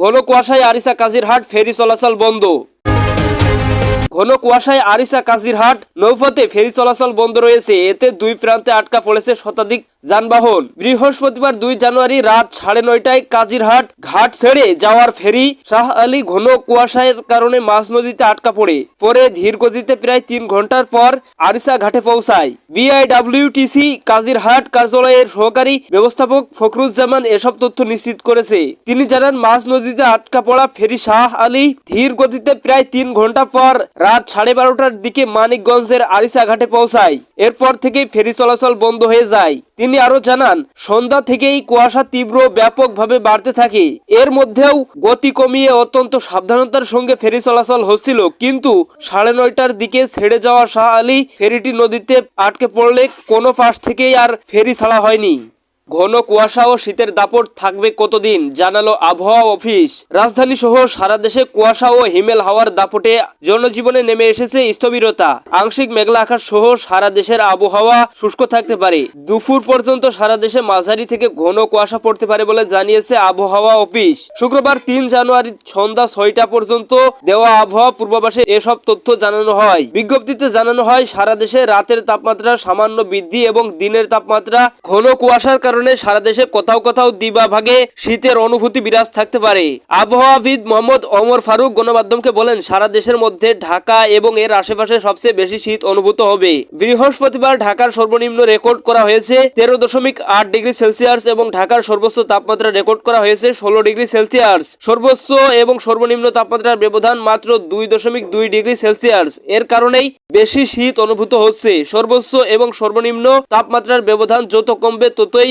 ঘন কুয়াশায় আরিসা কাজিরহাট ফেরি চলাচল বন্ধ। ঘন কুয়াশায় আরিসা কাজিরহাট নৌপথে ফেরি চলাচল বন্ধ রয়েছে। এতে দুই প্রান্তে আটকা পড়েছে শতাধিক যানবাহন। বৃহস্পতিবার দুই জানুয়ারি রাত সাড়ে নয়টায় কাজিরহাট ঘাট ছেড়ে যাওয়ার ফেরি শাহ আলী ঘন কুয়াশার কারণে মাছ নদীতে আটকা পড়ে। পরে ধীর গতিতে প্রায় তিন ঘণ্টার পর আরিসা ঘাটে পৌঁছায়। বিআইডব্লিউটিসি কাজিরহাট কার্যালয়ের সহকারী ব্যবস্থাপক ফখরুজ্জামান এসব তথ্য নিশ্চিত করেছে। তিনি জানান মাছ নদীতে আটকা পড়া ফেরি শাহ আলী ধীর গতিতে প্রায় তিন ঘণ্টা পর রাত সাড়ে বারোটার দিকে মানিকগঞ্জের আরিসা ঘাটে পৌঁছায়। এরপর থেকে ফেরি চলাচল বন্ধ হয়ে যায়। তিনি আরও জানান, সন্ধ্যা থেকেই কুয়াশা তীব্র, ব্যাপকভাবে বাড়তে থাকে। এর মধ্যেও গতি কমিয়ে অত্যন্ত সাবধানতার সঙ্গে ফেরি চলাচল হচ্ছিল, কিন্তু সাড়ে নয়টার দিকে ছেড়ে যাওয়া শাহ আলী ফেরিটি নদীতে আটকে পড়লে কোনো পাশ থেকেই আর ফেরি ছাড়া হয়নি। ঘন কুয়াশা ও শীতের দাপট থাকবে কতদিন, জানালো আবহাওয়া অফিস। রাজধানী সহ সারা দেশে কুয়াশা ও হিমেল হাওয়ার দাপটে জনজীবনে নেমে এসেছে স্থবিরতা। আংশিক মেঘলা আকাশ সহ সারা দেশের আবহাওয়া শুষ্ক থাকতে পারে। দুপুর পর্যন্ত সারা দেশে মাঝারি থেকে ঘন কুয়াশা পড়তে পারে বলে জানিয়েছে আবহাওয়া অফিস। শুক্রবার তিন জানুয়ারি সন্ধ্যা ছয়টা পর্যন্ত দেওয়া আবহাওয়া পূর্বাভাসে এসব তথ্য জানানো হয়। বিজ্ঞপ্তিতে জানানো হয়, সারা দেশে রাতের তাপমাত্রা সামান্য বৃদ্ধি এবং দিনের তাপমাত্রা ঘন কুয়াশার কারণে সারা দেশে কোথাও কোথাও দিবা ভাগে শীতের অনুভূতি বিরাজ থাকতে পারে। আবহাওয়াবিদ মোহাম্মদ ওমর ফারুক গণমাধ্যমকে বলেন, সারা দেশের মধ্যে ঢাকা এবং এর আশেপাশে সবচেয়ে বেশি শীত অনুভূত হবে। বৃহস্পতিবার ঢাকার সর্বনিম্ন রেকর্ড করা হয়েছে তেরো দশমিক আট ডিগ্রি সেলসিয়াস এবং ঢাকার সর্বোচ্চ তাপমাত্রা রেকর্ড করা হয়েছে ষোলো ডিগ্রি সেলসিয়াস। সর্বোচ্চ এবং সর্বনিম্ন তাপমাত্রার ব্যবধান মাত্র দুই দশমিক দুই ডিগ্রি সেলসিয়াস। এর কারণেই বেশি শীত অনুভূত হচ্ছে। সর্বোচ্চ এবং সর্বনিম্ন তাপমাত্রার ব্যবধান যত কমবে ততই